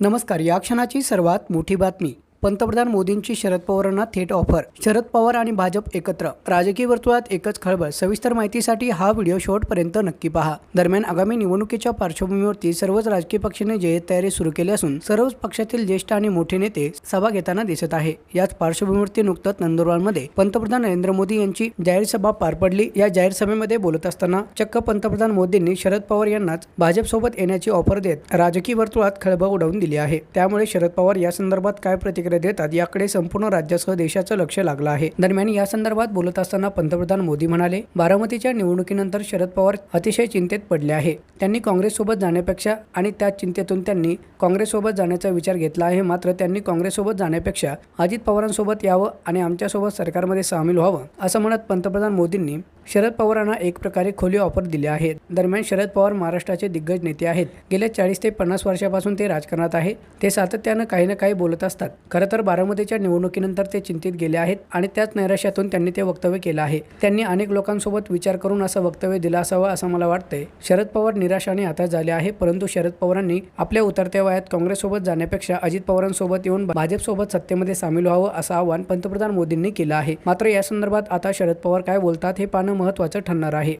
नमस्कार या क्षणाची सर्वात मोठी बातमी. पंतप्रधान मोदींची शरद पवारांना थेट ऑफर. शरद पवार आणि भाजप एकत्र. राजकीय वर्तुळात एकच खळबळ. सविस्तर माहितीसाठी हा व्हिडिओ शेवटपर्यंत नक्की पहा. दरम्यान आगामी निवडणुकीच्या पार्श्वभूमीवरती सर्वच राजकीय पक्षाने जय्यत तयारी सुरू केली असून सर्वच पक्षातील ज्येष्ठ आणि मोठे नेते सभा घेताना दिसत आहे. याच पार्श्वभूमीवरती नुकतंच नंदुरबारमध्ये पंतप्रधान नरेंद्र मोदी यांची जाहीर सभा पार पडली. या जाहीर सभेमध्ये बोलत असताना चक्क पंतप्रधान मोदींनी शरद पवार यांनाच भाजपसोबत येण्याची ऑफर देत राजकीय वर्तुळात खळबळ उडवून दिली आहे. त्यामुळे शरद पवार या संदर्भात काय प्रतिक्रिया देतात याकडे संपूर्ण राज्यासह देशाचं लक्ष लागलं आहे. दरम्यान या संदर्भात बोलत असताना पंतप्रधान मोदी म्हणाले बारामतीच्या निवडणुकीनंतर शरद पवार अतिशय चिंतेत पडले आहे. त्यांनी काँग्रेससोबत जाण्यापेक्षा आणि त्या चिंतेतून त्यांनी काँग्रेससोबत जाण्याचा विचार घेतला आहे. मात्र त्यांनी काँग्रेससोबत जाण्यापेक्षा अजित पवारांसोबत यावं आणि आमच्यासोबत सरकारमध्ये सामील व्हावं असं म्हणत पंतप्रधान मोदींनी शरद पवारांना एक प्रकारे खोली ऑफर दिली आहे. दरम्यान शरद पवार महाराष्ट्राचे दिग्गज नेते आहेत. गेल्या चाळीस ते पन्नास वर्षापासून ते राजकारणात आहे. ते सातत्यानं काही ना काही बोलत असतात. खरं तर बारामतीच्या निवडणुकीनंतर ते चिंतित गेले आहेत आणि त्याच नैराश्यातून त्यांनी ते वक्तव्य केलं आहे. त्यांनी अनेक लोकांसोबत विचार करून असं वक्तव्य दिलं असावं असं मला वाटतंय. शरद पवार निराशाने आता झाले आहे परंतु शरद पवारांनी आपल्या उतरत्या वयात काँग्रेससोबत जाण्यापेक्षा अजित पवारांसोबत येऊन भाजपसोबत सत्तेमध्ये सामील व्हावं असं आवाहन पंतप्रधान मोदींनी केलं आहे. मात्र या संदर्भात आता शरद पवार काय बोलतात हे पाहणं महत्त्वाचं ठरणार आहे.